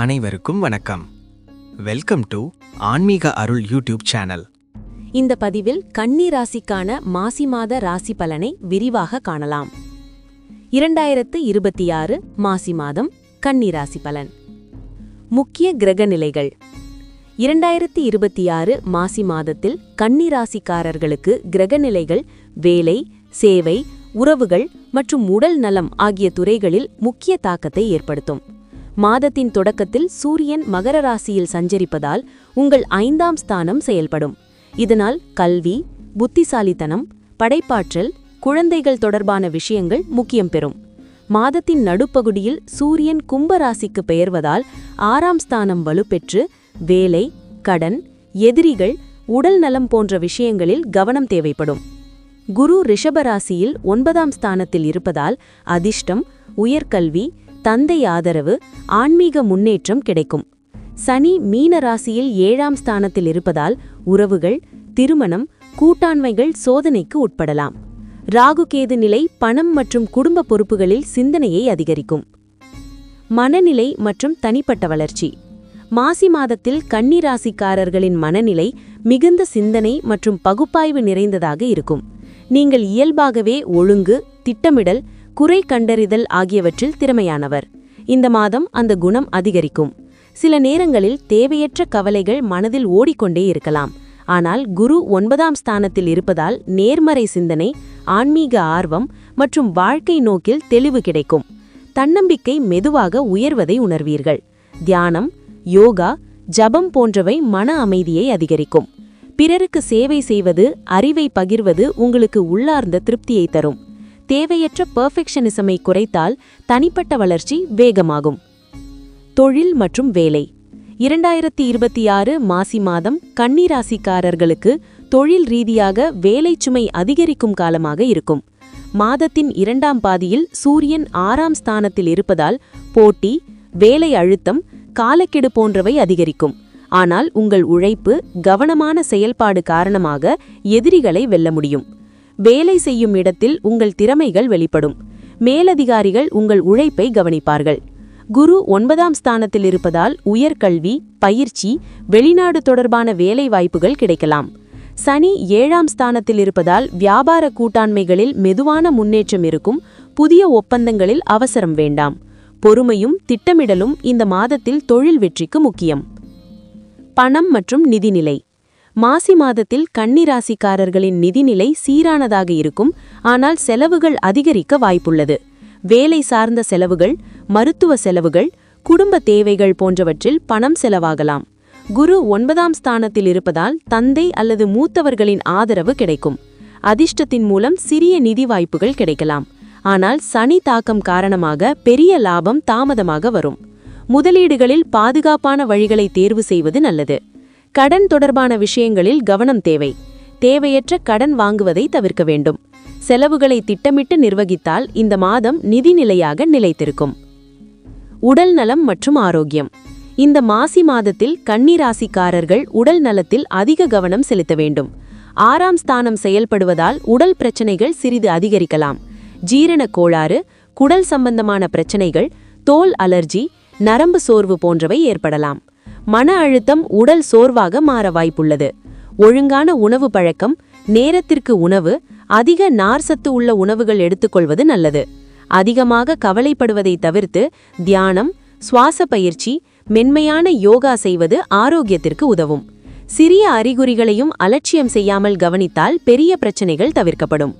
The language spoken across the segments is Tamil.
அனைவருக்கும் வணக்கம். வெல்கம் டு ஆன்மீக அருள் யூடியூப் சேனல் இந்த பதிவில் கன்னி ராசிக்கான மாசி மாத ராசி பலனை விரிவாக காணலாம். இரண்டாயிரத்து இருபத்தி ஆறு மாசி மாதம் கன்னி ராசி பலன். முக்கிய கிரக நிலைகள். இரண்டாயிரத்தி இருபத்தி ஆறு மாசி மாதத்தில் கன்னி ராசிக்காரர்களுக்கு கிரக நிலைகள் வேலை சேவை உறவுகள் மற்றும் உடல் நலம் ஆகிய துறைகளில் முக்கிய தாக்கத்தை ஏற்படுத்தும். மாதத்தின் தொடக்கத்தில் சூரியன் மகர ராசியில் சஞ்சரிப்பதால் உங்கள் ஐந்தாம் ஸ்தானம் செயல்படும். இதனால் கல்வி புத்திசாலித்தனம் படைப்பாற்றல் குழந்தைகள் தொடர்பான விஷயங்கள் முக்கியம் பெறும். மாதத்தின் நடுப்பகுதியில் சூரியன் கும்ப ராசிக்கு பெயர்வதால் ஆறாம் ஸ்தானம் வலுப்பெற்று வேலை கடன் எதிரிகள் உடல் நலம் போன்ற விஷயங்களில் கவனம் தேவைப்படும். குரு ரிஷபராசியில் ஒன்பதாம் ஸ்தானத்தில் இருப்பதால் அதிர்ஷ்டம் உயர்கல்வி தந்தை ஆதரவு ஆன்மீக முன்னேற்றம் கிடைக்கும். சனி மீன ராசியில் ஏழாம் ஸ்தானத்தில் இருப்பதால் உறவுகள் திருமணம் கூட்டாண்மைகள் சோதனைக்கு உட்படலாம். ராகுகேது நிலை பணம் மற்றும் குடும்ப பொறுப்புகளில் சிந்தனையை அதிகரிக்கும். மனநிலை மற்றும் தனிப்பட்ட வளர்ச்சி. மாசி மாதத்தில் கன்னி ராசிக்காரர்களின் மனநிலை மிகுந்த சிந்தனை மற்றும் பகுப்பாய்வு நிறைந்ததாக இருக்கும். நீங்கள் இயல்பாகவே ஒழுங்கு திட்டமிடல் குறை கண்டறிதல் ஆகியவற்றில் திறமையானவர். இந்த மாதம் அந்த குணம் அதிகரிக்கும். சில நேரங்களில் தேவையற்ற கவலைகள் மனதில் ஓடிக்கொண்டே இருக்கலாம். ஆனால் குரு ஒன்பதாம் ஸ்தானத்தில் இருப்பதால் நேர்மறை சிந்தனை ஆன்மீக ஆர்வம் மற்றும் வாழ்க்கை நோக்கில் தெளிவு கிடைக்கும். தன்னம்பிக்கை மெதுவாக உயர்வதை உணர்வீர்கள். தியானம் யோகா ஜபம் போன்றவை மன அமைதியை அதிகரிக்கும். பிறருக்கு சேவை செய்வது அறிவை பகிர்வது உங்களுக்கு உள்ளார்ந்த திருப்தியை தரும். தேவையற்ற பெர்ஃபெக்ஷனிசமை குறைத்தால் தனிப்பட்ட வளர்ச்சி வேகமாகும். தொழில் மற்றும் வேலை. இரண்டாயிரத்தி இருபத்தி ஆறு மாசி மாதம் கன்னிராசிக்காரர்களுக்கு தொழில் ரீதியாக வேலை சுமை அதிகரிக்கும் காலமாக இருக்கும். மாதத்தின் இரண்டாம் பாதியில் சூரியன் ஆறாம் ஸ்தானத்தில் இருப்பதால் போட்டி வேலை அழுத்தம் காலக்கெடு போன்றவை அதிகரிக்கும். ஆனால் உங்கள் உழைப்பு கவனமான செயல்பாடு காரணமாக எதிரிகளை வெல்ல முடியும். வேலை செய்யும் இடத்தில் உங்கள் திறமைகள் வெளிப்படும். மேலதிகாரிகள் உங்கள் உழைப்பை கவனிப்பார்கள். குரு ஒன்பதாம் ஸ்தானத்தில் இருப்பதால் உயர்கல்வி பயிற்சி வெளிநாடு தொடர்பான வேலை வாய்ப்புகள் கிடைக்கலாம். சனி ஏழாம் ஸ்தானத்தில் இருப்பதால் வியாபார கூட்டாண்மைகளில் மெதுவான முன்னேற்றம் இருக்கும். புதிய ஒப்பந்தங்களில் அவசரம் வேண்டாம். பொறுமையும் திட்டமிடலும் இந்த மாதத்தில் தொழில் வெற்றிக்கு முக்கியம். பணம் மற்றும் நிதிநிலை. மாசி மாதத்தில் கன்னிராசிக்காரர்களின் நிதிநிலை சீரானதாக இருக்கும். ஆனால் செலவுகள் அதிகரிக்க வாய்ப்புள்ளது. வேலை சார்ந்த செலவுகள் மருத்துவ செலவுகள் குடும்ப தேவைகள் போன்றவற்றில் பணம் செலவாகலாம். குரு ஒன்பதாம் ஸ்தானத்தில் இருப்பதால் தந்தை அல்லது மூத்தவர்களின் ஆதரவு கிடைக்கும். அதிர்ஷ்டத்தின் மூலம் சிறிய நிதி வாய்ப்புகள் கிடைக்கலாம். ஆனால் சனி தாக்கம் காரணமாக பெரிய லாபம் தாமதமாக வரும். முதலீடுகளில் பாதுகாப்பான வழிகளை தேர்வு செய்வது நல்லது. கடன் தொடர்பான விஷயங்களில் கவனம் தேவை. தேவையற்ற கடன் வாங்குவதை தவிர்க்க வேண்டும். செலவுகளை திட்டமிட்டு நிர்வகித்தால் இந்த மாதம் நிதிநிலையாக நிலைத்திருக்கும். உடல் நலம் மற்றும் ஆரோக்கியம். இந்த மாசி மாதத்தில் கன்னிராசிக்காரர்கள் உடல் நலத்தில் அதிக கவனம் செலுத்த வேண்டும். ஆறாம் ஸ்தானம் செயல்படுவதால் உடல் பிரச்சனைகள் சிறிது அதிகரிக்கலாம். ஜீரண கோளாறு குடல் சம்பந்தமான பிரச்சனைகள் தோல் அலர்ஜி நரம்பு சோர்வு போன்றவை ஏற்படலாம். மன அழுத்தம் உடல் சோர்வாக மாற வாய்ப்புள்ளது. ஒழுங்கான உணவு பழக்கம் நேரத்திற்கு உணவு அதிக நார்சத்து உள்ள உணவுகள் எடுத்துக்கொள்வது நல்லது. அதிகமாக கவலைப்படுவதை தவிர்த்து தியானம் சுவாச பயிற்சி மென்மையான யோகா செய்வது ஆரோக்கியத்திற்கு உதவும். சிறிய அறிகுறிகளையும் அலட்சியம் செய்யாமல் கவனித்தால் பெரிய பிரச்சனைகள் தவிர்க்கப்படும்.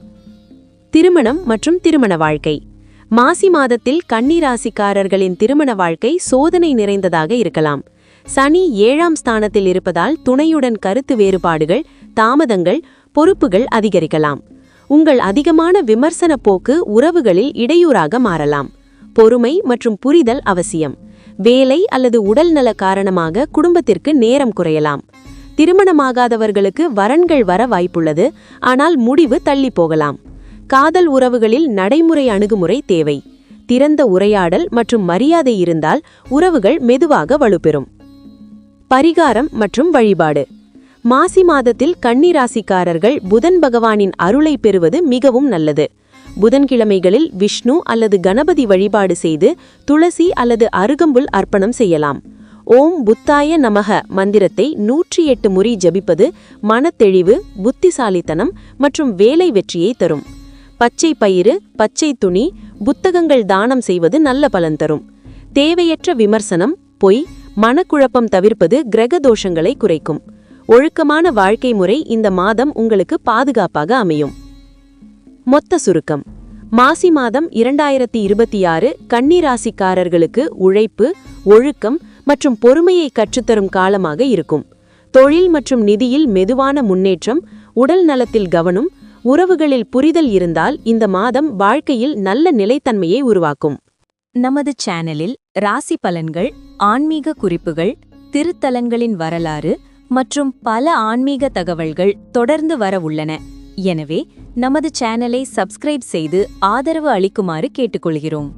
திருமணம் மற்றும் திருமண வாழ்க்கை. மாசி மாதத்தில் கன்னிராசிக்காரர்களின் திருமண வாழ்க்கை சோதனை நிறைந்ததாக இருக்கலாம். சனி ஏழாம் ஸ்தானத்தில் இருப்பதால் துணையுடன் கருத்து வேறுபாடுகள் தாமதங்கள் பொறுப்புகள் அதிகரிக்கலாம். உங்கள் அதிகமான விமர்சன போக்கு உறவுகளில் இடையூறாக மாறலாம். பொறுமை மற்றும் புரிதல் அவசியம். வேலை அல்லது உடல்நல காரணமாக குடும்பத்திற்கு நேரம் குறையலாம். திருமணமாகாதவர்களுக்கு வரன்கள் வர வாய்ப்புள்ளது ஆனால் முடிவு தள்ளி போகலாம். காதல் உறவுகளில் நடைமுறை அணுகுமுறை தேவை. திறந்த உரையாடல் மற்றும் மரியாதை இருந்தால் உறவுகள் மெதுவாக வலுப்பெறும். பரிகாரம் மற்றும் வழிபாடு. மாசி மாதத்தில் கன்னிராசிக்காரர்கள் புதன் பகவானின் அருளை பெறுவது மிகவும் நல்லது. புதன்கிழமைகளில் விஷ்ணு அல்லது கணபதி வழிபாடு செய்து துளசி அல்லது அருகம்புல் அர்ப்பணம் செய்யலாம். ஓம் புத்தாய நமக மந்திரத்தை நூற்றி எட்டு முறை ஜபிப்பது மனத்தெளிவு புத்திசாலித்தனம் மற்றும் வேலை வெற்றியை தரும். பச்சை பயிறு பச்சை துணி புத்தகங்கள் தானம் செய்வது நல்ல பலன் தரும். தேவையற்ற விமர்சனம் பொய் மனக்குழப்பம் தவிர்ப்பது கிரக தோஷங்களை குறைக்கும். ஒழுக்கமான வாழ்க்கை முறை இந்த மாதம் உங்களுக்கு பாதுகாப்பாக அமையும். மொத்த சுருக்கம். மாசி மாதம் இரண்டாயிரத்தி இருபத்தி ஆறு கன்னிராசிக்காரர்களுக்கு உழைப்பு ஒழுக்கம் மற்றும் பொறுமையை கற்றுத்தரும் காலமாக இருக்கும். தொழில் மற்றும் நிதியில் மெதுவான முன்னேற்றம் உடல் நலத்தில் கவனம் உறவுகளில் புரிதல் இருந்தால் இந்த மாதம் வாழ்க்கையில் நல்ல நிலைத்தன்மையை உருவாக்கும். நமது சேனலில் ராசி பலன்கள் ஆன்மீக குறிப்புகள் திருத்தலங்களின் வரலாறு மற்றும் பல ஆன்மீக தகவல்கள் தொடர்ந்து வர உள்ளன. எனவே நமது சேனலை சப்ஸ்கிரைப் செய்து ஆதரவு அளிக்குமாறு கேட்டுக்கொள்கிறோம்.